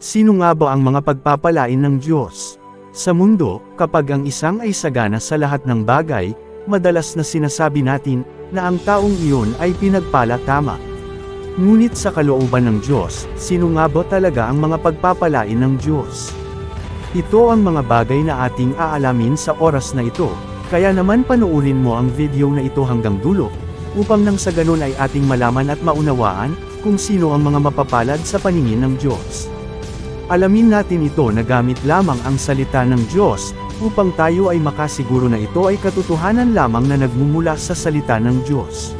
Sino nga ba ang mga pagpapalain ng Diyos? Sa mundo, kapag ang isang ay sagana sa lahat ng bagay, madalas na sinasabi natin na ang taong iyon ay pinagpala tama. Ngunit sa kalooban ng Diyos, sino nga ba talaga ang mga pagpapalain ng Diyos? Ito ang mga bagay na ating aalamin sa oras na ito, kaya naman panuurin mo ang video na ito hanggang dulo, upang nang sa ganun ay ating malaman at maunawaan, kung sino ang mga mapapalad sa paningin ng Diyos. Alamin natin ito na gamit lamang ang salita ng Diyos, upang tayo ay makasiguro na ito ay katotohanan lamang na nagmumula sa salita ng Diyos.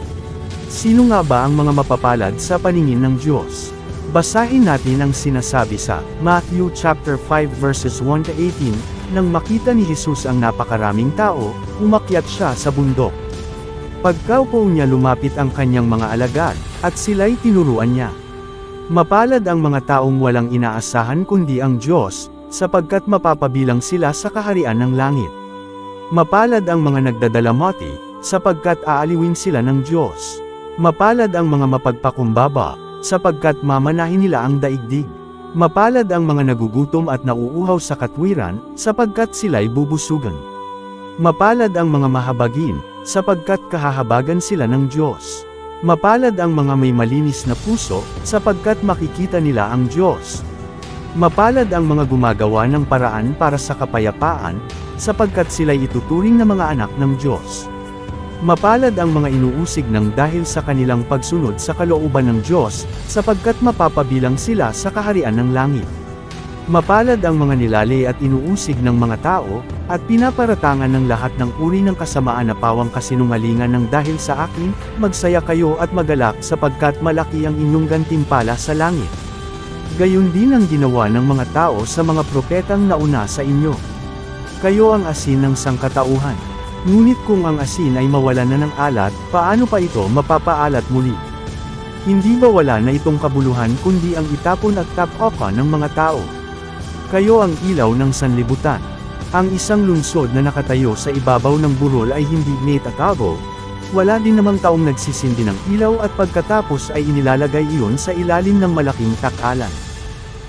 Sino nga ba ang mga mapapalad sa paningin ng Diyos? Basahin natin ang sinasabi sa Matthew chapter 5 verses 1 to 18, nang makita ni Jesus ang napakaraming tao, umakyat siya sa bundok. Pagkaupo niya lumapit ang kanyang mga alagad, at sila'y tinuruan niya. Mapalad ang mga taong walang inaasahan kundi ang Diyos, sapagkat mapapabilang sila sa kaharian ng langit. Mapalad ang mga nagdadalamati, sapagkat aaliwin sila ng Diyos. Mapalad ang mga mapagpakumbaba, sapagkat mamanahin nila ang daigdig. Mapalad ang mga nagugutom at nauuhaw sa katwiran, sapagkat sila'y bubusugan. Mapalad ang mga mahabagin, sapagkat kahahabagan sila ng Diyos. Mapalad ang mga may malinis na puso, sapagkat makikita nila ang Diyos. Mapalad ang mga gumagawa ng paraan para sa kapayapaan, sapagkat sila'y ituturing na mga anak ng Diyos. Mapalad ang mga inuusig ng dahil sa kanilang pagsunod sa kalooban ng Diyos, sapagkat mapapabilang sila sa kaharian ng langit. Mapalad ang mga nilali at inuusig ng mga tao, at pinaparatangan ng lahat ng uri ng kasamaan na pawang kasinungalingan ng dahil sa akin, magsaya kayo at magalak sapagkat malaki ang inyong gantimpala sa langit. Gayon din ang ginawa ng mga tao sa mga propetang nauna sa inyo. Kayo ang asin ng sangkatauhan. Ngunit kung ang asin ay mawala na ng alat, paano pa ito mapapaalat muli? Hindi ba wala na itong kabuluhan kundi ang itapon at tapoka ng mga tao? Kayo ang ilaw ng sanlibutan. Ang isang lungsod na nakatayo sa ibabaw ng burol ay hindi natatabo. Wala din namang taong nagsisindi ng ilaw at pagkatapos ay inilalagay iyon sa ilalim ng malaking takalan.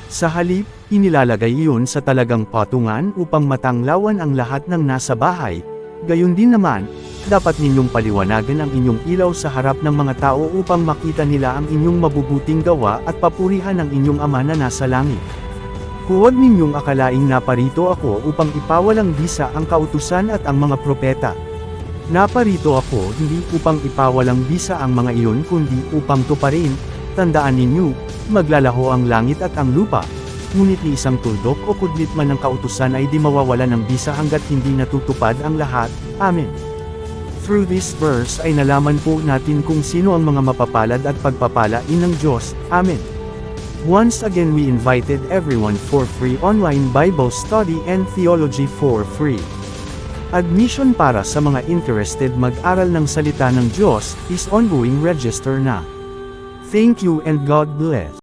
Sa halip, inilalagay iyon sa talagang patungan upang matanglawan ang lahat ng nasa bahay. Gayon din naman, dapat ninyong paliwanagan ang inyong ilaw sa harap ng mga tao upang makita nila ang inyong mabubuting gawa at papurihan ang inyong ama na nasa langit. Huwag ninyong akalaing naparito ako upang ipawalang bisa ang kautusan at ang mga propeta. Naparito ako hindi upang ipawalang bisa ang mga iyon kundi upang tuparin, tandaan ninyo, maglalaho ang langit at ang lupa, ngunit ni isang tuldok o kudlit man ng kautusan ay di mawawala ng bisa hanggat hindi natutupad ang lahat. Amen. Through this verse ay nalaman po natin kung sino ang mga mapapalad at pagpapalain ng Diyos. Amen. Once again we invited everyone for free online Bible study and theology for free. Admission para sa mga interested mag-aral ng salita ng Diyos is ongoing register na. Thank you and God bless.